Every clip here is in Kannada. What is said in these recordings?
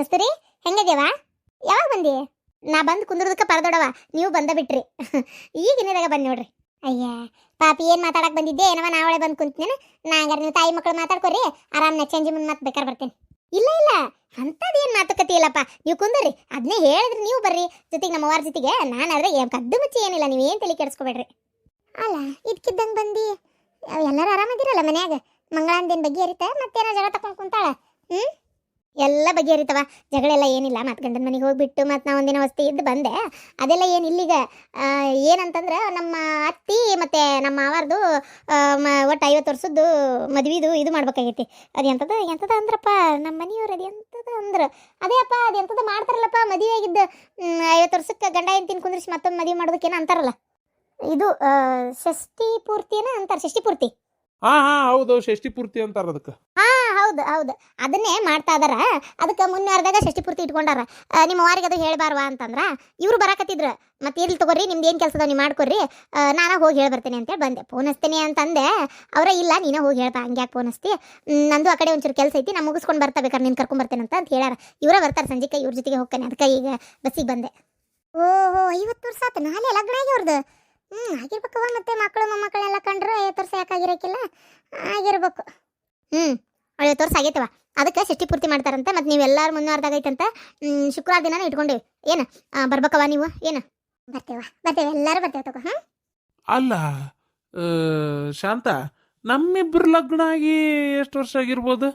ಕಸ್ತೂರಿ ಹೆಂಗದ್ಯವ ಯಾವಾಗ ಬಂದಿ? ನಾ ಬಂದು ಕುಂದ್ರದಕ್ಕೆ ಪರದೊಡವ, ನೀವು ಬಂದ ಬಿಟ್ರಿ. ಈಗ ನೀರಾಗ ಬಂದ್ ನೋಡ್ರಿ. ಅಯ್ಯ, ಪಾಪಿ ಏನು ಮಾತಾಡಕ್ ಬಂದಿದ್ದೆ ಏನವ ನಾವಳೆ ಬಂದ್ ನಾ ಹಂಗಾರೆ ನೀವು ತಾಯಿ ಮಕ್ಕಳು ಮಾತಾಡ್ಕೊರಿ, ಆರಾಮ್ ಚೇಂಜ್ ಮುಂದೆ ಮತ್ತೆ ಬೇಕಾದ್ರೆ ಬರ್ತೇನೆ. ಇಲ್ಲ ಇಲ್ಲ ಅಂಥದ್ದೇನು ಮಾತುಕತೆ ಇಲ್ಲಪ್ಪ. ನೀವು ಕುಂದರಿ ಅದನ್ನೇ ಹೇಳಿದ್ರಿ ನೀವು ಬರ್ರಿ. ಜೊತೆಗೆ ನಮ್ಮ ಜೊತೆಗೆ ನಾನಾದ್ರೆ ಏನ್ ಕದ್ದು ಮುಚ್ಚಿ ಏನಿಲ್ಲ ನೀವೇನು ತಲೆ ಕೆಡಿಸ್ಕೊಬೇಡ್ರಿ. ಅಲ್ಲ, ಇದ್ಕಿದ್ದಂಗೆ ಬಂದು? ಎಲ್ಲರೂ ಆರಾಮದಿರಲ್ಲ ಮನ್ಯಾಗ? ಮಂಗಳಾಂದೇನು ಬಗೆಹರಿತ ಮತ್ತೇನೋ ಜಗ ತಕೊಂಡು ಕುಂತಾಳ? ಹ್ಞೂ ಎಲ್ಲ ಬಗೆಹರಿತವ. ಜಗಳ ಎಲ್ಲ ಏನಿಲ್ಲ. ಮತ್ತೆ ಗಂಡನ ಮನೆಗೆ ಹೋಗ್ಬಿಟ್ಟು ಮತ್ತೆ ನಾ ಒಂದಿನ ವಸ್ತಿ ಇದ್ದು ಬಂದೆ. ಅದೆಲ್ಲ ಏನು ಇಲ್ಲಿಗ ಏನಂತಂದ್ರೆ ನಮ್ಮ ಅತ್ತಿ ಮತ್ತು ನಮ್ಮ ಮಾವಾರ್ದು ಒಟ್ಟು ಐವತ್ತು ವರ್ಷದ್ದು ಮದ್ವಿದು ಇದು ಮಾಡ್ಬೇಕಾಗೈತಿ. ಅದು ಎಂಥದ ಎಂಥದ ಅಂದ್ರಪ್ಪ ನಮ್ಮ ಮನೆಯವ್ರು ಅದು ಎಂಥದ ಅಂದ್ರೆ. ಅದೇ ಅಪ್ಪ, ಅದು ಎಂಥದ ಮಾಡ್ತಾರಲ್ಲಪ್ಪ, ಮದುವೆ ಆಗಿದ್ದು ಐವತ್ತು ವರ್ಷಕ್ಕೆ ಗಂಡ ಹೆಂಡ್ತಿನ ಕುಂದ್ರಿಸಿ ಮತ್ತೊಂದು ಮದುವೆ ಮಾಡೋದಕ್ಕೇನೋ ಅಂತಾರಲ್ಲ. ಇದು ಷಷ್ಠಿ ಪೂರ್ತಿನ ಅಂತಾರೆ, ಷಷ್ಠಿ ಪೂರ್ತಿ. ಹಾ ಹಾ ಹೌದು ಷಷ್ಠಿ ಪೂರ್ತಿ ಅಂತಾರ ಅದಕ್ಕೆ. ಹಾ ಹೌದು ಹೌದು. ಅದನ್ನೇ ಮಾಡ್ತಾ ಇದಾರ. ಅದಕ್ಕೆ ಮುನ್ನೆರ್ದಾಗ ಷಷ್ಠಿ ಪೂರ್ತಿ ಇಟ್ಕೊಂಡಾರ. ನಿಮ್ಮ ವಾರಿಗೆ ಅದು ಹೇಳ್ಬಾರ್ವಾ ಅಂತಂದ್ರ ಇವ್ರು ಬರಾಕತ್ತಿದ್ರು. ಮತ್ತೆ ಇರ್ಲಿ ತಗೋರಿ ನಿಮ್ದು ಏನು ಕೆಲಸದ ನೀವು ಮಾಡ್ಕೊರಿ. ನಾನ ಹೋಗಿ ಹೇಳಿ ಬರ್ತೇನೆ ಅಂತೇಳಿ ಬಂದೆ. ಫೋನ್ ಹಚ್ತೇನೆ ಅಂತಂದೆ. ಅವರ ಇಲ್ಲ ನೀನೇ ಹೋಗಿ ಹೇಳ್ಬಾ ಹಂಗೆ ಯಾಕೆ ಫೋನ್ ಹಚ್ತಿ. ನಂದು ಆ ಕಡೆ ಒಂಚೂರು ಕೆಲಸ ಐತಿ ನಾ ಮುಗಿಸ್ಕೊಂಡು ಬರ್ತಾ ಬೇಕಾದ್ರೆ ನೀನು ಕರ್ಕೊಂಡ್ ಬರ್ತೇನೆ ಅಂತ ಅಂತ ಹೇಳ್ಯಾರ. ಇವರ ಬರ್ತಾರೆ ಸಂಜೆಕ ಇವ್ರ ಜೊತೆಗೆ ಹೋಗ್ತೇನೆ. ಅದಕ್ಕೆ ಈಗ ಬಸ್ಸಿಗೆ ಬಂದೆ. ಓಹೋ ಐವತ್ತು ವರ್ಷ ಆತು. ನಾಳೆ ಲಗ್ನ ಆಗ್ಯವ್ರದ್ದು ಹ್ಞೂ ಆಗಿರ್ಬೇಕವ ಮತ್ತೆ ಮಕ್ಕಳು ಮೊಮ್ಮಕ್ಕಳೆಲ್ಲ ಕಂಡ್ರು ಐವತ್ತು ವರ್ಷ ಯಾಕಾಗಿರಕ್ಕಿಲ್ಲ ಆಗಿರ್ಬೇಕು. ಹ್ಞೂ ಐವತ್ತು ವರ್ಷ ಆಗೈತವ ಅದಕ್ಕೆ ಷಷ್ಠಿ ಪೂರ್ತಿ ಮಾಡ್ತಾರಂತೆ ಮತ್ತು ನೀವೆಲ್ಲರೂ ಹ್ಮ್, ಶುಕ್ರವಾರ ದಿನ ಇಟ್ಕೊಂಡೇವಿ. ಏನು ಬರ್ಬೇಕವ ನೀವು? ಏನು? ಬರ್ತೇವ ಬರ್ತೇವೆ ಎಲ್ಲರೂ ಬರ್ತೇವೆ ತಗೋ ಹಾಂ ಅಲ್ಲ ಆ, ಶಾಂತ ನಮ್ಮಿಬ್ಬರ ಲಗ್ನ ಆಗಿ ಎಷ್ಟು ವರ್ಷ ಆಗಿರ್ಬೋದು?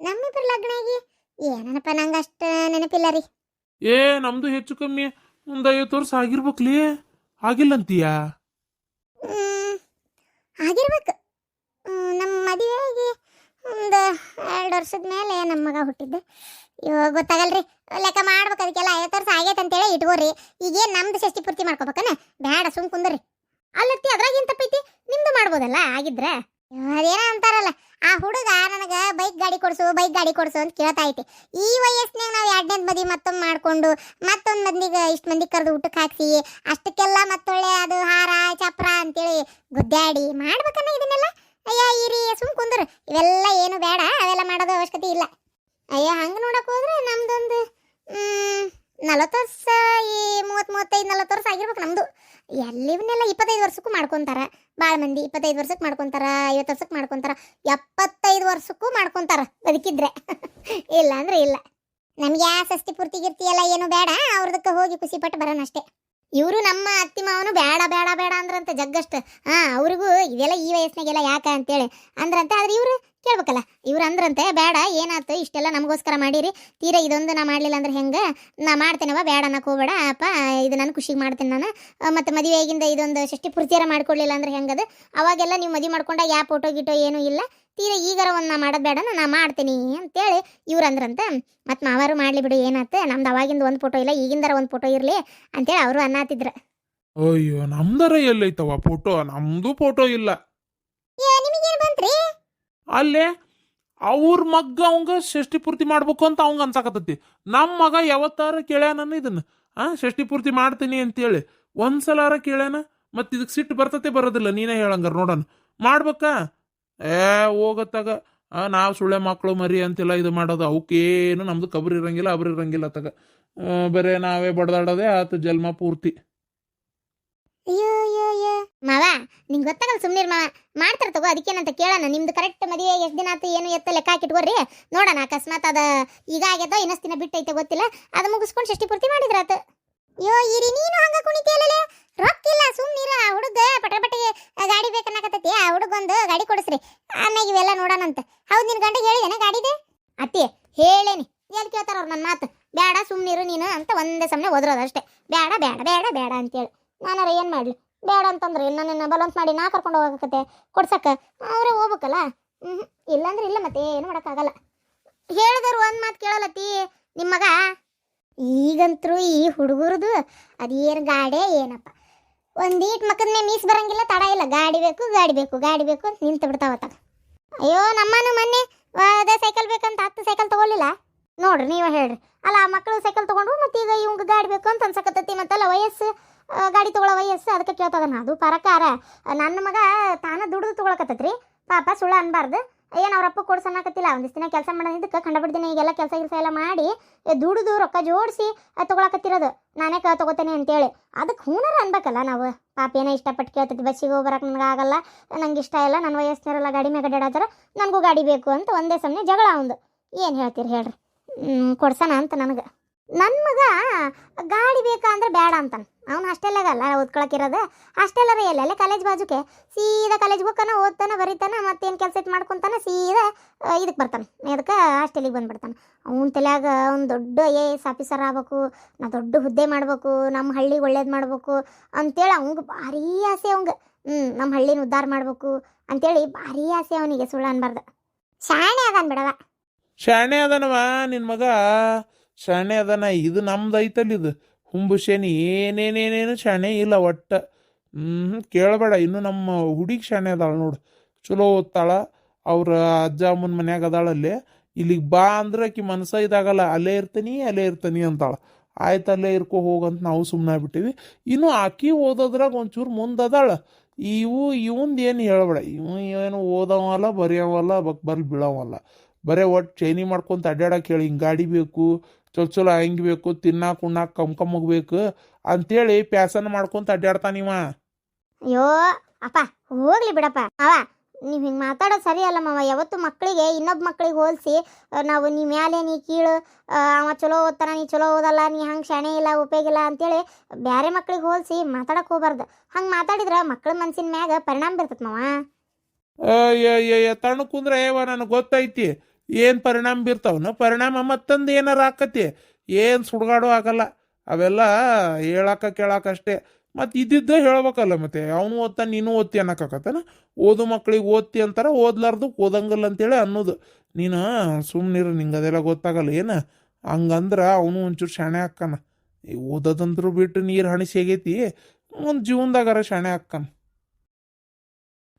ನಮ್ಮಿಬ್ರು ಲಗ್ನ ಆಗಿ ಏನನಪ್ಪ ನಂಗೆ ಅಷ್ಟು ನೆನಪಿಲ್ಲ ರೀ. ಏ ನಮ್ದು ಹೆಚ್ಚು ಕಮ್ಮಿ ಒಂದು ಐವತ್ತು ವರ್ಷ ಆಗಿರ್ಬೇಕ್ಲಿ. ಆಗಿಲ್ಲಂತೀಯಾ? ಆಗಿರ್ಬೇಕು. ನಮ್ಮ ಮದುವೆಯಾಗಿ ಒಂದು ಎರಡು ವರ್ಷದ ಮೇಲೆ ನಮ್ಮ ಮಗ ಹುಟ್ಟಿದ್ದೆ. ಇವಾಗ ಗೊತ್ತಾಗಲ್ರಿ, ಲೆಕ್ಕ ಮಾಡ್ಬೇಕು ಅದಕ್ಕೆಲ್ಲ ಐವತ್ತು ವರ್ಷ ಆಗೈತೆ ಅಂತೇಳಿ ಇಟ್ಕೋರಿ. ಈಗೇನು ನಮ್ದು ಷಷ್ಟಿ ಪೂರ್ತಿ ಮಾಡ್ಕೋಬೇಕನ? ಬೇಡ ಸುಮ್ ಕುಂದ್ರಿ. ಅಲ್ಲತ್ತಿ ಅದ್ರಾಗೇನು ತಪ್ಪೈತಿ? ನಿಮ್ದು ಮಾಡ್ಬೋದಲ್ಲ, ಆಗಿದ್ರೆ. ಅದೇನೋ ಅಂತಾರಲ್ಲ, ಆ ಹುಡುಗ ನನಗೆ ಬೈಕ್ ಗಾಡಿ ಕೊಡ್ಸು ಬೈಕ್ ಗಾಡಿ ಕೊಡ್ಸು ಅಂತ ಕೇಳ್ತಾ ಐತಿ. ಈ ವಯಸ್ಸಿನಾಗ ನಾವು ಎರಡನೇ ಮದಿ ಮತ್ತೊಮ್ಮೆ ಮಾಡಿಕೊಂಡು, ಮತ್ತೊಂದು ಮಂದಿಗೆ ಇಷ್ಟು ಮಂದಿ ಕರೆದು ಊಟಕ್ಕೆ ಹಾಕಿಸಿ, ಅಷ್ಟಕ್ಕೆಲ್ಲ ಮತ್ತೊಳ್ಳೆ ಅದು ಹಾರ, ಚಪ್ರ ಅಂತೇಳಿ ಗುದ್ದಾಡಿ ಮಾಡ್ಬೇಕನ್ನ ಇದನ್ನೆಲ್ಲ? ಅಯ್ಯೋ, ಇರಿ, ಸುಮ್ ಕುಂದ್ರು. ಇವೆಲ್ಲ ಏನು ಬೇಡ, ಅವೆಲ್ಲ ಮಾಡೋದು ಅವಶ್ಯಕತೆ ಇಲ್ಲ. ಅಯ್ಯೋ, ಹಂಗೆ ನೋಡಕ್ಕೆ ಹೋದ್ರೆ ನಮ್ದೊಂದು ನಲವತ್ತು ವರ್ಷ ಈ ಮೂವತ್ತು ಮೂವತ್ತೈದು ನಲವತ್ತು ವರ್ಷ ಆಗಿರ್ಬೇಕು ನಮ್ಮದು ಎಲ್ಲಿವನ್ನೆಲ್ಲ ಇಪ್ಪತ್ತೈದು ವರ್ಷಕ್ಕೂ ಮಾಡ್ಕೊಂತಾರ. ಭಾಳ ಮಂದಿ ಇಪ್ಪತ್ತೈದು ವರ್ಷಕ್ಕೆ ಮಾಡ್ಕೊತಾರೆ, ಐವತ್ತು ವರ್ಷಕ್ಕೆ ಮಾಡ್ಕೊತಾರೆ, ಎಪ್ಪತ್ತೈದು ವರ್ಷಕ್ಕೂ ಮಾಡ್ಕೊತಾರೆ ಬದುಕಿದ್ರೆ. ಇಲ್ಲ ಅಂದ್ರೆ ಇಲ್ಲ. ನಮ್ಗೆ ಯಾ ಸಸ್ತಿ ಪೂರ್ತಿ ಗಿರ್ತಿ ಏನು ಬೇಡ, ಅವ್ರದಕ್ಕೆ ಹೋಗಿ ಖುಷಿಪಟ್ಟು ಬರೋಣ ಅಷ್ಟೇ ಇವರು ನಮ್ಮ ಅತ್ತಿ ಮಾವನು ಬೇಡ ಬೇಡ ಬೇಡ ಅಂದ್ರಂತೆ ಜಗ್ಗಷ್ಟು. ಹಾ ಅವ್ರಿಗೂ ಇದೆಲ್ಲ ಈ ವಯಸ್ಸಿನಾಗೆಲ್ಲ ಯಾಕೆ ಅಂತೇಳಿ ಅಂದ್ರಂತೆ. ಆದ್ರೆ ಇವರು ಕೇಳ್ಬೇಕಲ್ಲ, ಇವ್ರು ಅಂದ್ರಂತೆ, ಬೇಡ, ಏನಾಯ್ತು, ಇಷ್ಟೆಲ್ಲ ನಮಗೋಸ್ಕರ ಮಾಡಿರಿ. ತೀರಾ ಇದೊಂದು ನಾ ಮಾಡಲಿಲ್ಲ ಅಂದ್ರೆ ಹೆಂಗೆ? ನಾ ಮಾಡ್ತೇನವ ಬೇಡ ಅನ್ನಕ್ಕೆ ಹೋಗ್ಬೇಡ ಅಪ್ಪ, ಇದು ನಾನು ಖುಷಿಗೆ ಮಾಡ್ತೇನೆ ನಾನು. ಮತ್ತು ಮದುವೆಗಿಂದ ಇದೊಂದು ಷಷ್ಟಿ ಪೂರ್ತಿಯಾರ ಮಾಡ್ಕೊಳ್ಳಿಲ್ಲ ಅಂದ್ರೆ ಹೆಂಗದು? ಅವಾಗೆಲ್ಲ ನೀವು ಮದುವೆ ಮಾಡ್ಕೊಂಡಾಗ ಯಾ ಫೋಟೋ ಗಿಟೋ ಏನೂ ಇಲ್ಲ. ತೀರಾ ಈಗಾರ ಒಂದು ನಾ ಮಾಡೋದು ಬೇಡ ನಾ ಮಾಡ್ತೀನಿ ಅಂತೇಳಿ ಇವ್ರು ಅಂದ್ರಂತೆ ಮತ್ತು ಮಾವಾರು ಮಾಡಲಿ ಬಿಡು ಏನಾಯ್ತು ನಮ್ದು ಅವಾಗಿಂದ ಒಂದು ಫೋಟೋ ಇಲ್ಲ ಈಗಿಂದರ ಒಂದು ಫೋಟೋ ಇರಲಿ ಅಂತೇಳಿ ಅವರು ಅನ್ನತ್ತಿದ್ರು ಅಯ್ಯೋ ನಮ್ದರ ಎಲ್ಲೈತವ ಫೋಟೋ ನಮ್ದು ಫೋಟೋ ಇಲ್ಲ. ನಿಮಗೇನು ಬಂತ್ರಿ? ಅಲ್ಲೇ ಅವ್ರ ಮಗ್ಗ ಅವಂಗ ಷಷ್ಟಿ ಪೂರ್ತಿ ಮಾಡ್ಬೇಕು ಅಂತ ಅವಂಗ ಅನ್ಸಾಕತ್ತತಿ. ನಮ್ಮ ಮಗ ಯಾವತ್ತಾರ ಕೇಳ್ಯಾನ ಇದನ್ನ ಆ ಷಷ್ಟಿ ಪೂರ್ತಿ ಮಾಡ್ತೀನಿ ಅಂತೇಳಿ. ಒಂದ್ಸಲಾರ ಕೇಳ್ಯಾನ ಮತ್ತೆ ಇದಕ್ಕೆ ಸಿಟ್ಟು ಬರ್ತತೆ ಬರೋದಿಲ್ಲ ನೀನೇ ಹೇಳಂಗಾರ ನೋಡೋಣ. ಮಾಡ್ಬೇಕಾ? ಏ, ಹೋಗತ್ತಾಗ. ನಾವು ಸುಳ್ಳೆ ಮಕ್ಕಳು ಮರಿ ಅಂತೆಲ್ಲ ಇದು ಮಾಡೋದು. ಅವಕ್ಕೇನು ನಮ್ದು ಕಬ್ರಿ ಇರಂಗಿಲ್ಲ, ಅಬ್ರಿ ಇರಂಗಿಲ್ಲ ತಗ. ಬರೇ ನಾವೇ ಬಡ್ದಾಡೋದೇ ಆತು ಜನ್ಮ ಪೂರ್ತಿ. ಅಯ್ಯೋ ಅಯ್ಯೋ ಅಯ್ಯೋ. ಮಾವ, ನಿಂಗೆ ಗೊತ್ತಾಗಲ್ಲ ಸುಮ್ಮನೆ ಮಾವ. ಮಾಡ್ತಾರೆ ತಗೋ, ಅದಕ್ಕೇನಂತ ಕೇಳೋಣ. ನಿಮ್ದು ಕರೆಕ್ಟ್ ಮದುವೆ ಎಷ್ಟು ದಿನ ಆತು, ಏನು ಎತ್ತ ಲೆಕ್ಕ ಹಾಕಿಟ್ಕೋರಿ. ನೋಡೋಣ, ಅಕಸ್ಮಾತ್ ಅದ ಈಗ ಆಗ್ಯದೋ ಇನ್ನಷ್ಟು ದಿನ ಬಿಟ್ಟೈತೆ ಗೊತ್ತಿಲ್ಲ. ಅದು ಮುಗಿಸ್ಕೊಂಡು ಷಷ್ಠಿ ಪೂರ್ತಿ ಮಾಡಿದ್ರಾತ. ಅಯ್ಯೋ, ಇರಿ, ನೀನು ಹಂಗ ಕುಣಿತಿಯಲ್ಲ ರೊಕ್ಕಿಲ್ಲ ಸುಮ್ಮನಿರ ಆ ಹುಡುಗ ಪಟೆ ಪಟೆಗೆ ಗಾಡಿ ಬೇಕನ್ನಕತ್ತೈತಿ ಆ ಹುಡುಗೊಂದು ಗಾಡಿ ಕೊಡಿಸ್ರಿ ಆಮ್ಯಾಗ ಇವೆಲ್ಲ ನೋಡೋಣಂತೆ. ಹೌದು ನಿನ್ ಗಂಡ ಹೇಳಿದೇನ ಗಾಡಿದೆ? ಅತ್ತಿ ಹೇಳೇನಿ. ಎಲ್ಲಿ ಕೇಳ್ತಾರ ಅವ್ರು ನನ್ನ ಮಾತು? ಬೇಡ ಸುಮ್ಮನಿರು ನೀನು ಅಂತ ಒಂದೇ ಸಮನೆ ಒದ್ರೋದು ಅಷ್ಟೇ. ಬೇಡ ಬೇಡ ಬೇಡ ಬೇಡ ಅಂತೇಳಿ. ನಾನಾರ ಏನು ಮಾಡಲಿ? ಬೇಡ ಅಂತಂದ್ರೆ ನನ್ನನ್ನು ಬಲವಂತ ಮಾಡಿ ನಾ ಕರ್ಕೊಂಡು ಹೋಗಕತ್ತೆ. ಕೊಡ್ಸಕ್ಕೆ? ಅವರೇ ಹೋಗ್ಬೇಕಲ್ಲ? ಹ್ಞೂ ಇಲ್ಲಾಂದ್ರೆ ಇಲ್ಲ ಮತ್ತೆ ಏನು ಮಾಡೋಕ್ಕಾಗಲ್ಲ. ಹೇಳಿದವ್ರು ಒಂದು ಮಾತು ಕೇಳಲತ್ತಿ ನಿಮ್ಮ ಮಗ? ಈಗಂತರೂ ಈ ಹುಡುಗರದು ಅದೇನು ಗಾಡೆ ಏನಪ್ಪ? ಒಂದೀಟ್ ಮಕ್ಕದ ಮೇಲೆ ಮೀಸ್ ಬರಂಗಿಲ್ಲ, ತಡ ಇಲ್ಲ. ಗಾಡಿ ಬೇಕು ಗಾಡಿ ಬೇಕು ಗಾಡಿ ಬೇಕು ಅಂತ ನಿಂತು ಬಿಡ್ತಾವತ್ತಾಗ ಅಯ್ಯೋ ನಮ್ಮನು ಮೊನ್ನೆ ಅದೇ ಸೈಕಲ್ ಬೇಕಂತ ಹತ್ತು ಸೈಕಲ್ ತಗೊಳ್ಳಿಲ್ಲ? ನೋಡ್ರಿ, ನೀವು ಹೇಳ್ರಿ. ಅಲ್ಲ, ಆ ಮಕ್ಕಳು ಸೈಕಲ್ ತೊಗೊಂಡು ಮತ್ತೆ ಈಗ ಇವಂಗೆ ಗಾಡಿ ಬೇಕು ಅಂತ ಅನ್ಸಕತ್ತೈತಿ ಮತ್ತಲ್ಲ ವಯಸ್ಸು ಗಾಡಿ ತೊಗೊಳ್ಳೋ ವಯಸ್ಸು, ಅದಕ್ಕೆ ಕೇಳ್ತದನ ಅದು ಪರಕಾರ. ನನ್ನ ಮಗ ತಾನ ದುಡ್ದು ತೊಗೊಳಕತ್ತೈತ್ರಿ. ಪಾಪ ಸುಳ್ಳು ಅನ್ಬಾರ್ದು. ಏನು ಅವರಪ್ಪ ಕೊಡ್ಸನ್ನಕತ್ತಿಲ್ಲ ಒಂದಿಷ್ಟು ದಿನ ಕೆಲಸ ಮಾಡೋದಕ್ಕೆ ಕಂಡಬಿಡ್ತೀನಿ ಈಗೆಲ್ಲ ಕೆಲಸ ಕೆಲಸ ಎಲ್ಲ ಮಾಡಿ ದುಡಿದು ರೊಕ್ಕ ಜೋಡಿಸಿ ತೊಗೊಳಕತ್ತಿರೋದು. ನಾನೇ ಕ, ತೊಗೋತೇನೆ ಅಂತೇಳಿ. ಅದಕ್ಕೆ ಹೂನಾರ ಅನ್ಬೇಕಲ್ಲ ನಾವು. ಪಾಪ ಏನೋ ಇಷ್ಟಪಟ್ಟು ಕೇಳ್ತೈತಿ, ಬಸ್ಸಿಗೆ ಹೋಗಿ ಬರಕ್ಕೆ ನನಗೆ ಆಗಲ್ಲ, ನಂಗೆ ಇಷ್ಟ ಇಲ್ಲ ನನ್ನ ವಯಸ್ಸಿನವರೆಲ್ಲ ಗಾಡಿ ಮೇಲೆ ಅಡ್ಡಾಡತ್ತಾರ ನನಗೂ ಗಾಡಿ ಬೇಕು ಅಂತ ಒಂದೇ ಸಮನೆ ಜಗಳ ಒಂದು ಏನು ಹೇಳ್ತೀರಿ ಹೇಳ್ರಿ? ಕೊಡ್ಸಣ ಅಂತ ನನಗೆ. ನನ್ನ ಮಗ ಗಾಡಿ ಬೇಕಾ ಅಂದ್ರೆ ಬೇಡ ಅಂತಾನೆ. ಅವ್ನು ಹಾಸ್ಟೆಲ್ಲಾಗಲ್ಲ ಓದ್ಕೊಳಕಿರೋದು. ರೀ ಎಲ್ಲೆಲ್ಲ ಕಾಲೇಜ್ ಬಾಜುಕೆ ಸೀದಾ ಕಾಲೇಜ್ಗೆ ಹೋಗ್ತಾನೆ, ಓದ್ತಾನೆ, ಬರೀತಾನ, ಮತ್ತೇನು ಕೆಲಸ ಇತ್ತು ಮಾಡ್ಕೊತಾನ, ಸೀದಾ ಇದಕ್ಕೆ ಬರ್ತಾನೆ. ಅದಕ್ಕೆ ಹಾಸ್ಟೆಲಿಗೆ ಬಂದ್ಬಿಡ್ತಾನೆ. ಅವ್ನ ತಲೆಯಾಗ ಅವ್ನು ದೊಡ್ಡ ಐ ಎ ಎಸ್ ಆಫೀಸರ್ ಆಗ್ಬೇಕು, ನಾ ದೊಡ್ಡ ಹುದ್ದೆ ಮಾಡಬೇಕು ನಮ್ಮ ಹಳ್ಳಿಗೆ ಒಳ್ಳೇದು ಮಾಡಬೇಕು ಅಂತೇಳಿ ಅವಂಗೆ ಭಾರಿ ಆಸೆ ಅವಂಗೆ ಹ್ಞೂ ನಮ್ಮ ಹಳ್ಳಿನ ಉದ್ಧಾರ ಮಾಡಬೇಕು ಅಂತೇಳಿ ಭಾರಿ ಆಸೆ ಅವನಿಗೆ ಸುಳ್ಳು ಅನ್ಬಾರ್ದು ಶಾಣೆ ಅದಾನ ಬಿಡವ ಶಾಣೆ ಅದನವ ನಿನ್ನ ಮಗ. ಶಾಣೆ ಅದನ, ಇದು ನಮ್ದು ಐತಲ್ಲ ಇದು. ಹುಂಬು ಶನಿ, ಏನೇನೇನೇನು ಶಾಣೆ ಇಲ್ಲ ಒಟ್ಟ. ಹ್ಞೂ ಕೇಳಬೇಡ, ಇನ್ನು ನಮ್ಮ ಹುಡುಗಿ ಶಾಣೆ ಅದಾಳ ನೋಡು. ಚಲೋ ಓದ್ತಾಳ, ಅವ್ರ ಅಜ್ಜ ಅಮ್ಮನ ಮನ್ಯಾಗ ಅದಾಳಲ್ಲಿ ಇಲ್ಲಿಗೆ ಬಾ ಅಂದ್ರೆ ಆಕಿ ಮನಸ್ಸ ಇದಾಗಲ್ಲ, ಅಲ್ಲೇ ಇರ್ತೀನಿ ಅಲ್ಲೇ ಇರ್ತೀನಿ ಅಂತಾಳ. ಆಯ್ತು, ಅಲ್ಲೇ ಇರ್ಕೊ ಹೋಗಂತ ನಾವು ಸುಮ್ಮನೆ ಆಗ್ಬಿಟ್ಟಿವಿ. ಇನ್ನು ಆಕಿ ಓದೋದ್ರಾಗ ಒಂಚೂರು ಮುಂದೆ ಅದಾಳ. ಇವು, ಇವಂದು ಏನು ಹೇಳಬೇಡ. ಇವು ಏನು ಓದವಲ್ಲ, ಬರೆಯವಲ್ಲ, ಬಕ್ ಬರ್ಲಿ ಬೀಳವಲ್ಲ. ಬರೇ ಒಟ್ಟು ಚೈನಿ ಮಾಡ್ಕೊಂತ ಅಡ್ಡಾಡಕ್ಕೆ ಹೇಳಿ, ಹಿಂಗೆ ಗಾಡಿ ಬೇಕು ಚಲೋ ಚಲೋ ಹೆಂಗೆ ಬೇಕು ತಿನ್ನಾಕ ಉಣ್ಣಾಕ ಕಮ್ ಕಮ್ಮಗ್ ಬೇಕು ಅಂತೇಳಿ ಪ್ಯಾಸನ್ ಮಾಡ್ಕೊಂತ ಅಡ್ಡಾಡ್ತಾನಿವ ಅಯ್ಯೋ ಅಪ್ಪ ಹೋಗ್ಲಿ ಬಿಡಪ್ಪ. ಅವ ನೀವು ಹಿಂಗೆ ಮಾತಾಡೋದು ಸರಿ ಅಲ್ಲ ಮಾವ. ಯಾವತ್ತು ಮಕ್ಕಳಿಗೆ ಇನ್ನೊಬ್ಬ ಮಕ್ಕಳಿಗೆ ಹೋಲಿಸಿ ನಾವು ನೀ ಮ್ಯಾಲೆ ನೀ ಕೀಳು ಅವ ಚಲೋ ಓದ್ತಾನ ನೀ ಚಲೋ ಓದಲ್ಲ ನೀ ಹಂಗೆ ಶಾಣೆ ಇಲ್ಲ ಉಪಯೋಗ ಇಲ್ಲ ಅಂತೇಳಿ ಬೇರೆ ಮಕ್ಳಿಗೆ ಹೋಲಿಸಿ ಮಾತಾಡಕ್ಕೆ ಹೋಗ್ಬಾರ್ದು. ಹಂಗೆ ಮಾತಾಡಿದ್ರೆ ಮಕ್ಕಳ ಮನ್ಸಿನ ಮ್ಯಾಗ ಪರಿಣಾಮ ಬೀರ್ತೈತೆ ಮಾವ. ತಣ್ಣ ಕುಂದ್ರೆ ಏವ ನನಗೆ ಗೊತ್ತೈತಿ. ಏನು ಪರಿಣಾಮ ಬೀರ್ತಾವನು ಪರಿಣಾಮ ಮತ್ತೊಂದು ಏನಾರು ಆಕತಿ? ಏನು ಸುಡ್ಗಾಡು ಆಗಲ್ಲ. ಅವೆಲ್ಲ ಹೇಳಾಕ ಅಷ್ಟೇ. ಮತ್ತು ಇದ್ದಿದ್ದ ಹೇಳ್ಬೇಕಲ್ಲ ಮತ್ತೆ. ಅವನು ಓದ್ತ, ನೀನು ಓದ್ತಿ ಅನ್ನೋಕ್ಕಾಗತ್ತಾನ ಓದು ಮಕ್ಳಿಗೆ ಓದ್ತಿ ಅಂತಾರೆ, ಓದ್ಲಾರ್ದು ಓದಂಗಲ್ಲ ಅಂತೇಳಿ ಅನ್ನೋದು. ನೀನು ಸುಮ್ಮನಿರು ನಿಂಗೆ ಅದೆಲ್ಲ ಗೊತ್ತಾಗಲ್ಲ. ಏನು? ಹಂಗಂದ್ರೆ ಅವನು ಒಂಚೂರು ಶಾಣೆ ಹಾಕ್ಕಾನ ಓದೋದಂದ್ರು ಬಿಟ್ಟು ನೀರು ಹಣಿಸಿ ಆಗೈತಿ ಒಂದು ಜೀವನದಾಗಾರ ಶಾಣೆ ಹಾಕ್ಕಾನ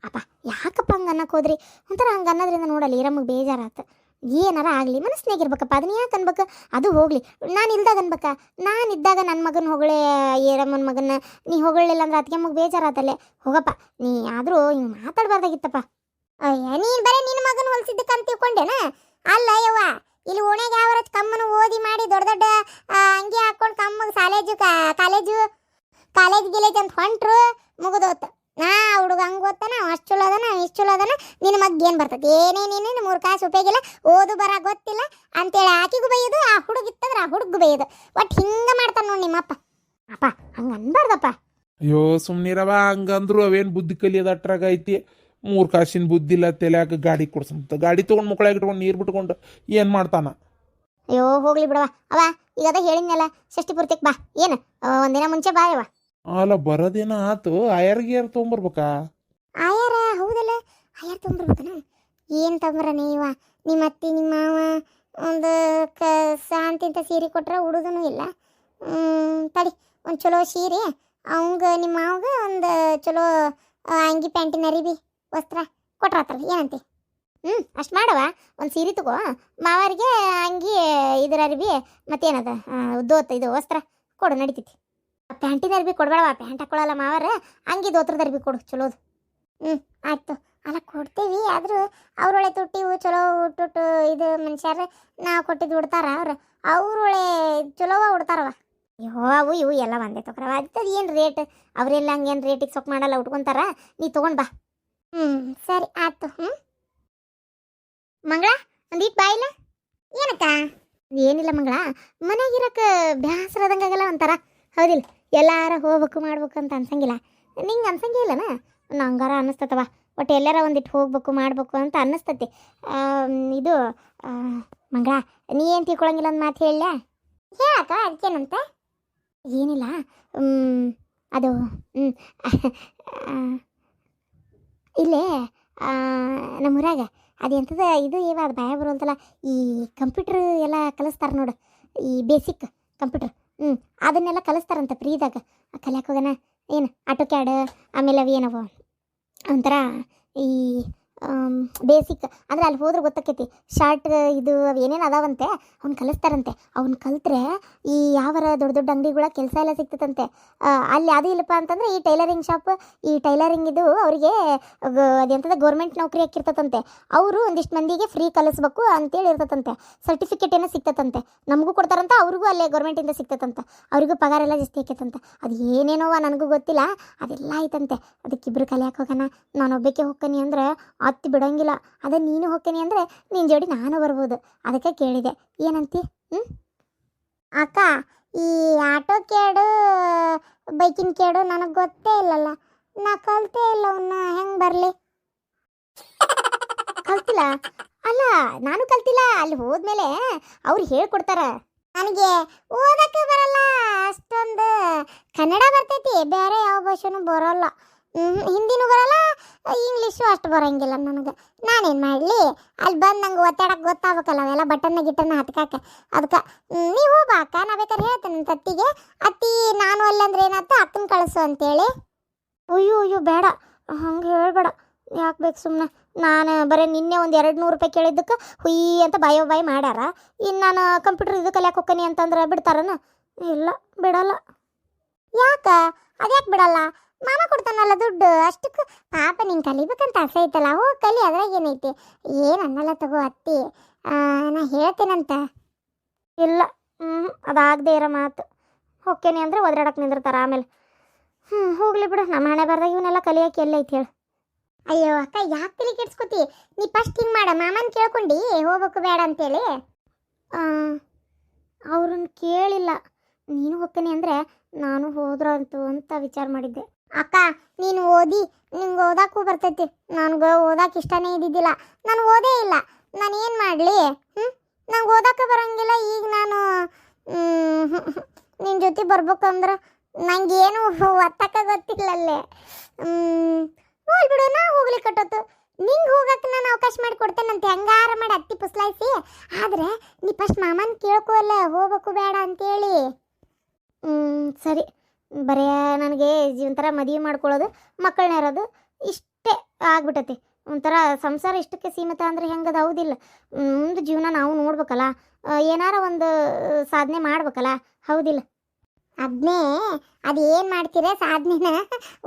ಅಪ್ಪ, ಯಾಕಪ್ಪ ಹಂಗೆ ಅನ್ನಕ್ಕೆ ಹೋದ್ರಿ? ಒಂಥರ ಹಂಗೆ ಅನ್ನೋದ್ರಿಂದ ನೋಡಲ್ಲ ಈರಮ್ಮಗೆ ಬೇಜಾರಾತ. ಏನಾರ ಆಗಲಿ ಮನಸ್ಸಿನಾಗ ಇರ್ಬೇಕಪ್ಪ, ಅದನ್ನ ಯಾಕೆ ಅನ್ಬೇಕು? ಅದು ಹೋಗಲಿ. ನಾನು ಇಲ್ದಾಗ ಅನ್ಬೇಕ? ನಾನು ಇದ್ದಾಗ ನನ್ನ ಮಗನ ಹೊಗಳೇ ಏರಮ್ಮನ ಮಗನ ನೀ ಹೊಗಳಿಲ್ಲ ಅಂದ್ರೆ ಅದಕ್ಕೆ ಮಗ ಬೇಜಾರಾತಲ್ಲೇ? ಹೋಗಪ್ಪ, ನೀ ಆದರೂ ಹಿಂಗೆ ಮಾತಾಡಬಾರ್ದಾಗಿತ್ತಪ್ಪ. ಅಯ್ಯ, ನೀನು ಬರೀ ನಿನ್ನ ಮಗನ ಹೊಲ್ಸಿದ್ದಕ್ಕೆ ಅಂತ ತಿಳ್ಕೊಂಡೇನ? ಅಲ್ಲ ಯವ್ವ, ಇಲ್ಲಿ ಓಣೆಗೆ ಯಾವ ಕಮ್ಮನ ಓದಿ ಮಾಡಿ ದೊಡ್ಡ ದೊಡ್ಡ ಅಂಗಿ ಹಾಕೊಂಡು ಕಮ್ಮಗೆ ಕಾಲೇಜು ಕಾಲೇಜು, ಕಾಲೇಜ್ ಗಿಲೇಜ್ ಅಂತ ಹೊಂಟ್ರು, ಮುಗಿದೋತ್. ನಾ ಹುಡುಗ ಹಂಗೆ ಓದ್ತಾನ ಅಷ್ಟು ಚಲೋ ಅದನ ಇಷ್ಟು ಚಲೋ ಅದನ ನಿನ್ನ ಮಗ್ ಏನು ಬರ್ತದೆ ಏನೇನೇನೇನು ಮೂರು ಕಾಸು ಉಪಯೋಗಿಲ್ಲ ಓದು ಬರ ಗೊತ್ತಿಲ್ಲ ಅಂತೇಳಿ ಆಕಿಗೂ ಬೈಯೋದು ಆ ಹುಡುಗ ಇತ್ತಂದ್ರೆ ಆ ಹುಡುಗ ಬೈಯೋದು. ಒಟ್ಟು ಹಿಂಗೆ ಮಾಡ್ತಾನೆ ನೋಡಿ ನಿಮ್ಮಪ್ಪ. ಅಪ್ಪ ಹಂಗೆ ಅನ್ಬಾರ್ದಪ್ಪ. ಅಯ್ಯೋ ಸುಮ್ನಿರವ ಹಂಗಂದ್ರು ಅವೇನು ಬುದ್ಧಿ ಕಲಿಯೋದು ಅಟ್ರಾಗ ಐತಿ. ಮೂರು ಕಾಸಿನ ಬುದ್ಧಿ ಇಲ್ಲ ತಲೆಯಾಗ ಗಾಡಿ ಕೊಡ್ಸಂತ. ಗಾಡಿ ತೊಗೊಂಡು ಮಕ್ಕಳಾಗ ಇಟ್ಕೊಂಡು ನೀರು ಬಿಟ್ಕೊಂಡು ಏನು ಮಾಡ್ತಾನ? ಅಯ್ಯೋ ಹೋಗ್ಲಿ ಬಿಡವ ಅವ ಈಗ ಅದ ಹೇಳಿದ್ನಲ್ಲ ಷಷ್ಟಿ ಪೂರ್ತಿಗೆ ಬಾ. ಏನು ಒಂದಿನ ಮುಂಚೆ ಬಾ ಯವ್ವ. ಅಲ್ಲ, ಬರೋದೇನ ಆತು. ಆಯರ್ ಯಾರು ತೊಗೊಂಬರ್ಬೇಕಾ? ಆಯಾರ ಹೌದಲ್ಲ. ಅಯ್ಯರ್ ತೊಗೊಂಬರ್ಬೇಕನ? ಏನು ತೊಂಬರ ನೀವ ನಿಮ್ಮ ಅತ್ತಿ, ನಿಮ್ಮ ಮಾವ ಒಂದು ಕ, ಶಾಂತಿ ಅಂತ ಸೀರೆ ಕೊಟ್ರೆ ಉಡುದನು ಇಲ್ಲ. ತಡಿ. ಒಂದು ಚಲೋ ಸೀರೆ. ಅವಂಗ, ನಿಮ್ಮ ಮಾವಗ ಒಂದು ಚಲೋ ಅಂಗಿ ಪ್ಯಾಂಟಿನ ಅರಿಬಿ ವಸ್ತ್ರ ಕೊಟ್ರಾತಲ್ಲ ಏನಂತೆ? ಹ್ಞೂ ಅಷ್ಟು ಮಾಡವ. ಒಂದು ಸೀರೆ ತಗೋ. ಮಾವರಿಗೆ ಅಂಗಿ ಇದ್ರ ಅರಿಬಿ, ಮತ್ತೇನದ ದೋತ್ ಇದು ವಸ್ತ್ರ ಕೊಡು, ನಡಿತೈತಿ. ಪ್ಯಾಂಟಿನ ಅರ್ಬಿ ಕೊಡ್ಬೇಡವ ಪ್ಯಾಂಟ್ ಹಾಕೊಳ್ಳಲ್ಲ ಮಾವರ ಅಂಗಿ ದೋತ್ರದ ಅರ್ಬಿ ಕೊಡು, ಚಲೋದು. ಹ್ಞೂ ಆಯ್ತು. ಅಲ್ಲ, ಕೊಡ್ತೀವಿ, ಆದರೂ ಅವ್ರೊಳೆ ತುಟ್ಟಿವು ಚಲೋ ಉಟ್ಟುಟ್ಟು ಇದು ಮನುಷ್ಯರು ನಾವು ಕೊಟ್ಟಿದ್ದು ಉಡ್ತಾರ ಅವ್ರು ಅವ್ರೊಳೆ ಚಲೋವ ಉಡ್ತಾರವ. ಅಯ್ಯೋ ಅವು ಇವು ಎಲ್ಲ ಒಂದೇ ತೊಗೊಳವ ಅದು ಏನು ರೇಟ್? ಅವರೆಲ್ಲ ಹಂಗೇನು ರೇಟಿಗೆ ಸೊಕ್ ಮಾಡಲ್ಲ, ಉಟ್ಕೊಂತಾರ? ನೀ ತೊಗೊಂಡು ಬಾ. ಹ್ಞೂ ಸರಿ, ಆಯ್ತು ಹ್ಞೂ ಮಂಗಳ ಒಂದೀಟ್ ಬಾಯಿಲ್ಲ ಏನಕ್ಕ? ಏನಿಲ್ಲ ಮಂಗಳ ಮನೆಗಿರಕ್ಕೆ ಬ್ಯಾಸರದಂಗಾಗಲ್ಲ ಒಂಥರ ಹೌದಿಲ್ಲ. ಎಲ್ಲಾರ ಹೋಗ್ಬೇಕು ಮಾಡ್ಬೇಕು ಅಂತ ಅನ್ಸಂಗಿಲ್ಲ. ನಿಂಗೆ ಅನ್ಸಂಗೇ ಇಲ್ಲನ? ನಂಗಾರ ಅನ್ನಿಸ್ತತವ ಒಟ್ಟು ಎಲ್ಲಾರ ಒಂದಿಟ್ಟು ಹೋಗ್ಬೇಕು ಮಾಡ್ಬೇಕು ಅಂತ ಅನ್ನಿಸ್ತತಿ ಇದು ಮಂಗಳ, ನೀ ಏನು ತಿಳ್ಕೊಳಂಗಿಲ್ಲ ಅಂತ ಮಾತು ಹೇಳ ಹೇಳಕ್ಕ ಅದಕ್ಕೇನಂತ ಏನಿಲ್ಲ. ಅದು ಇಲ್ಲೇ ನಮ್ಮೂರಾಗ. ಅದೆಂಥದ ಇದು ಇವ ಅದು ಭಯ ಬರುವಂತಲ್ಲ, ಈ ಕಂಪ್ಯೂಟ್ರ್ ಎಲ್ಲ ಕಲಿಸ್ತಾರೆ ನೋಡು. ಈ ಬೇಸಿಕ್ ಕಂಪ್ಯೂಟ್ರ್. ಹ್ಞೂ ಅದನ್ನೆಲ್ಲ ಕಲಿಸ್ತಾರಂತ ಫ್ರೀದಾಗ. ಕಲಿಯಕ್ಕೆ ಹೋಗೋಣ. ಏನು ಆಟೋ ಕ್ಯಾಡ್ ಆಮೇಲೆ ಅವು ಏನವ? ಒಂಥರ ಈ ಬೇಸಿಕ್ ಅಂದ್ರೆ ಅಲ್ಲಿ ಹೋದ್ರೆ ಗೊತ್ತಾಕೈತಿ. ಶಾರ್ಟ್ ಇದು ಏನೇನು ಅದಾವಂತೆ, ಅವ್ನು ಕಲಿಸ್ತಾರಂತೆ. ಅವ್ನು ಕಲಿತ್ರೆ ಈ ಯಾವರ ದೊಡ್ಡ ದೊಡ್ಡ ಅಂಗಡಿಗಳ ಕೆಲಸ ಎಲ್ಲ ಸಿಗ್ತದಂತೆ. ಅಲ್ಲಿ ಅದು ಇಲ್ಲಪ್ಪ ಅಂತಂದ್ರೆ ಈ ಟೈಲರಿಂಗ್ ಶಾಪ್ ಈ ಟೈಲರಿಂಗ್ ಇದು ಅವರಿಗೆ ಅದೆಂತದ ಗೌರ್ಮೆಂಟ್ ನೌಕರಿ ಹಾಕಿರ್ತದಂತೆ. ಅವರು ಒಂದಿಷ್ಟು ಮಂದಿಗೆ ಫ್ರೀ ಕಲಿಸ್ಬೇಕು ಅಂತೇಳಿ ಇರ್ತದಂತೆ. ಸರ್ಟಿಫಿಕೇಟ್ ಏನೋ ಸಿಗ್ತದಂತೆ. ನಮಗೂ ಕೊಡ್ತಾರಂತ, ಅವ್ರಿಗೂ ಅಲ್ಲೇ ಗೌರ್ಮೆಂಟಿಂದ ಸಿಗ್ತದಂತೆ. ಅವ್ರಿಗೂ ಪಗಾರ ಎಲ್ಲ ಜಾಸ್ತಿ ಆಕೈತಂತೆ ಅದು ಏನೇನೋವ ನನಗೂ ಗೊತ್ತಿಲ್ಲ. ಅದೆಲ್ಲ ಐತಂತೆ ಅದಕ್ಕಿಬ್ರು ಕಲಿಯಾಕ ಹೋಗೋಣ. ನಾನು ಒಬ್ಬಕ್ಕೆ ಹೋಗ್ತೀನಿ ಅಂದ್ರೆ ಅತ್ತಿ ಬಿಡೋಂಗಿಲ್ಲ. ಅದೇ ನೀನು ಹೋಗ್ತೀನಿ ಅಂದರೆ ನಿನ್ನ ಜೋಡಿ ನಾನು ಬರ್ಬೋದು. ಅದಕ್ಕೆ ಕೇಳಿದೆ. ಏನಂತಿ? ಹ್ಞೂ ಅಕ್ಕ, ಈ ಆಟೋ ಕೇಡು, ಬೈಕಿನ ಕೇಡು ನನಗೆ ಗೊತ್ತೇ ಇಲ್ಲಲ್ಲ. ನಾ ಕಲ್ತೇ ಇಲ್ಲ ಅವನ್ನ ಹೆಂಗೆ ಬರಲಿ? ಕಲ್ತಿಲ್ಲ? ಅಲ್ಲ, ನಾನು ಕಲ್ತಿಲ್ಲ. ಅಲ್ಲಿ ಹೋದ್ಮೇಲೆ ಅವ್ರು ಹೇಳ್ಕೊಡ್ತಾರ. ನನಗೆ ಓದಕ್ಕೆ ಬರಲ್ಲ. ಅಷ್ಟೊಂದು ಕನ್ನಡ ಬರ್ತೈತಿ. ಬೇರೆ ಯಾವ ಭಾಷೆನೂ ಬರೋಲ್ಲ. ಹಿಂದಿನೂ ಬರಲ್ಲ ಇಂಗ್ಲೀಷು ಅಷ್ಟು ಬರೋಂಗಿಲ್ಲ ನನಗೆ. ನಾನೇನು ಮಾಡಲಿ? ಅಲ್ಲಿ ಬಂದು ನಂಗೆ ಒತ್ತಾಡಕ್ಕೆ ಗೊತ್ತಾಗಬೇಕಲ್ಲ ಅವೆಲ್ಲ ಬಟನ್ನ ಗಿಟನ್ನ ಹತ್ಕಾಕೆ. ಅದಕ್ಕೆ ನೀವು ಹೋಗ ಅಕ್ಕ, ನಾ ಬೇಕಾದ್ರೆ ಹೇಳ್ತೇನೆ ನನ್ನ ತತ್ತಿಗೆ. ಅತ್ತಿ, ನಾನು ಅಲ್ಲಂದ್ರೆ ಏನಾಯ್ತು? ಅಕ್ಕನ ಕಳಿಸು ಅಂತೇಳಿ. ಅಯ್ಯೋ ಅಯ್ಯೋ, ಬೇಡ. ಹಂಗೆ ಹೇಳ್ಬೇಡ. ಯಾಕೆ ಬೇಕು ಸುಮ್ಮನೆ ನಾನು ಬರೀ ನಿನ್ನೆ ಒಂದು ಎರಡು ನೂರು ರೂಪಾಯಿ ಕೇಳಿದ್ದಕ್ಕೆ ಹುಯ್ ಅಂತ ಬಾಯೋ ಬಾಯಿ ಮಾಡ್ಯಾರ. ಇನ್ನು ನಾನು ಕಂಪ್ಯೂಟರ್ ಇದು ಕಲಿಯಕ್ಕೆ ಹೋಗ್ತೀನಿ ಅಂತಂದ್ರೆ ಬಿಡ್ತಾರನ? ಇಲ್ಲ, ಬಿಡಲ್ಲ. ಯಾಕೆ? ಅದ್ಯಾಕೆ ಬಿಡಲ್ಲ? ಮಾಮ ಕೊಡ್ತಾನಲ್ಲ ದುಡ್ಡು, ಅಷ್ಟಕ್ಕೆ ಪಾಪ ನೀನು ಕಲಿಬೇಕಂತ ಆಸೆ ಐತಲ್ಲ, ಹೋಗಿ ಕಲಿ, ಅದ್ರಾಗ ಏನೈತಿ? ಏನು ಅನ್ನಲ್ಲ ತಗೋ ಅತ್ತಿ. ನಾ ಹೇಳ್ತೇನಂತ? ಇಲ್ಲ ಹ್ಞೂ ಅದಾಗದೇ ಇರೋ ಮಾತು. ಹೋಗ್ತೇನೆ ಅಂದರೆ ಒದ್ರಾಡಕ್ಕೆ ನಿಂದಿರ್ತಾರೆ ಆಮೇಲೆ. ಹ್ಞೂ ಹೋಗ್ಲಿ ಬಿಡು, ನಮ್ಮ ಹಣೆ ಬರ್ದಾಗ ಇವನ್ನೆಲ್ಲ ಕಲಿಯೋಕೆ ಎಲ್ಲೈತಿ ಹೇಳು. ಅಯ್ಯೋ, ಅಕ್ಕ, ಯಾಕೆ ತಲೆ ಕೆಡ್ಸ್ಕೊತಿ? ನೀ ಫಸ್ಟ್ ಹಿಂಗೆ ಮಾಡ, ಮಾಮನ ಕೇಳ್ಕೊಂಡು, ಹೋಗ್ಬೇಕು ಬೇಡ ಅಂತೇಳಿ. ಅವ್ರನ್ನ ಕೇಳಿಲ್ಲ. ನೀನು ಹೋಗ್ತೀನಿ ಅಂದರೆ ನಾನು ಹೋದ್ರಂತು ಅಂತ ವಿಚಾರ ಮಾಡಿದ್ದೆ. ಅಕ್ಕ ನೀನು ಓದಿ ನಿಂಗೆ ಓದಾಕು ಬರ್ತೈತಿ. ನನಗೆ ಓದಾಕ ಇಷ್ಟನೇ ಇದ್ದಿದ್ದಿಲ್ಲ. ನಾನು ಓದೇ ಇಲ್ಲ. ನಾನು ಏನು ಮಾಡಲಿ? ಹ್ಞೂ ನಂಗೆ ಓದಾಕ ಬರಂಗಿಲ್ಲ. ಈಗ ನಾನು ನಿನ್ನ ಜೊತೆ ಬರ್ಬೇಕಂದ್ರೆ ನಂಗೇನು ಒತ್ತಕ್ಕ ಗೊತ್ತಿಲ್ಲಲ್ಲೇ ಹೋಲ್ ಬಿಡು ನಾ ಹೋಗ್ಲಿಕ್ಕೆ ಕಟ್ಟೋತು ನಿಂಗೆ ಹೋಗಕ್ಕೆ ನಾನು ಅವಕಾಶ ಮಾಡಿ ಕೊಡ್ತೇನಂತೆ ಹಂಗಾರ ಮಾಡಿ ಅತ್ತಿ ಪುಸ್ಲಾಯಿಸಿ. ಆದ್ರೆ ನೀ ಫಸ್ಟ್ ಮಾಮನ್ ಕೇಳ್ಕೋ ಅಲ್ಲ ಹೋಗ್ಬೇಕು ಬೇಡ ಅಂತೇಳಿ. ಹ್ಮ್, ಸರಿ. ಬರೇ ನನಗೆ ಒಂಥರ ಮದುವೆ ಮಾಡ್ಕೊಳ್ಳೋದು ಮಕ್ಕಳನ್ನ ಇರೋದು ಇಷ್ಟೇ ಆಗ್ಬಿಟ್ಟತಿ ಒಂಥರ ಸಂಸಾರ ಇಷ್ಟಕ್ಕೆ ಸೀಮಿತ ಅಂದ್ರೆ ಹೆಂಗದ ಹೌದಿಲ್ಲ. ಮುಂದೆ ಜೀವನ ನಾವು ನೋಡ್ಬೇಕಲ್ಲ ಏನಾರ ಒಂದು ಸಾಧನೆ ಮಾಡ್ಬೇಕಲ್ಲ, ಹೌದಿಲ್ಲ. ಅದನ್ನೇ ಅದು ಏನು ಮಾಡ್ತೀರ ಸಾಧನೆನ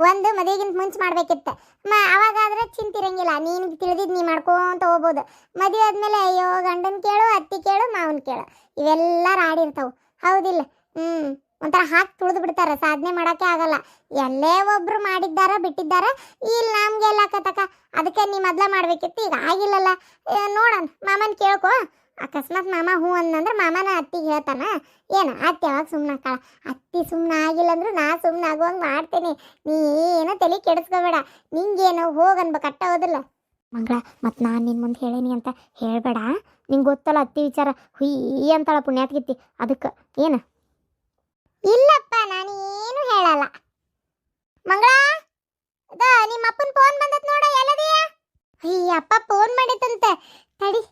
ಒಂದು ಮದುವೆಗಿಂತ ಮುಂಚೆ ಮಾಡ್ಬೇಕಿತ್ತು. ಮ, ಅವಾಗಾದ್ರೆ ಚಿಂತಿರಂಗಿಲ್ಲ, ನೀನು ತಿಳಿದಿದ್ದು ನೀ ಮಾಡ್ಕೊತ ಹೋಗ್ಬೋದು. ಮದುವೆ ಆದಮೇಲೆ, ಅಯ್ಯೋ, ಗಂಡನ ಕೇಳು, ಅತ್ತಿ ಕೇಳು, ಮಾವನ ಕೇಳು, ಇವೆಲ್ಲ ರಾಡಿರ್ತಾವೆ ಹೌದಿಲ್ಲ. ಹ್ಞೂ ಒಂಥರ ಹಾಕಿ ತುಳಿದು ಬಿಡ್ತಾರೆ, ಸಾಧನೆ ಮಾಡೋಕ್ಕೆ ಆಗಲ್ಲ. ಎಲ್ಲೇ ಒಬ್ರು ಮಾಡಿದ್ದಾರೆ ಬಿಟ್ಟಿದ್ದಾರೆ ಇಲ್ಲಿ ನಮ್ಗೆ ಎಲ್ಲ ಕತಕ ಅದಕ್ಕೆ ನೀ ಮೊದ್ಲ ಮಾಡ್ಬೇಕಿತ್ತು, ಈಗ ಆಗಿಲ್ಲಲ್ಲ. ನೋಡೋಣ, ಮಾಮನ್ ಕೇಳ್ಕೊ. ಅಕಸ್ಮಾತ್ ಮಾಮ ಹೂ ಅಂದಂದ್ರೆ ಮಾಮನ ಅತ್ತಿಗೆ ಹೇಳ್ತಾನ, ಏನು, ಅತ್ತಿ ಯಾವಾಗ ಸುಮ್ಮನೆ ಕಾಳ ಅತ್ತಿ ಸುಮ್ಮನೆ ಆಗಿಲ್ಲ ಅಂದ್ರೆ ನಾ ಸುಮ್ಮನೆ ಆಗುವಂಗೆ ಮಾಡ್ತೀನಿ. ನೀ ಏನೋ ತಲೆ ಕೆಡಿಸ್ಕೋಬೇಡ, ನಿಂಗೇನು ಹೋಗನ್ಬೇಕು ಅಟ್ಟ ಹೋದಿಲ್ಲ ಮಂಗಳ ಮತ್ತು ನಾನು ನಿನ್ನ ಮುಂದೆ ಹೇಳೇನಿ ಅಂತ ಹೇಳಬೇಡ. ನಿಂಗೆ ಗೊತ್ತಲ್ಲ ಅತ್ತಿ ವಿಚಾರ, ಹುಯ್ ಅಂತಾಳ ಪುಣ್ಯಾತ್ಗಿತ್ತಿ. ಅದಕ್ಕೆ, ಏನು? ಇಲ್ಲಪ್ಪ, ನಾನು ಏನು ಹೇಳಲ್ಲ. ಮಂಗಳ ಅದ ನಿಮ್ಮ ಅಪ್ಪನ ಫೋನ್ ಬಂದತ್ ನೋಡ, ಎಲ್ಲದೀಯ? ಅಯ್ಯಪ್ಪ ಫೋನ್ ಮಾಡಿತಂತೆ ತಡಿ.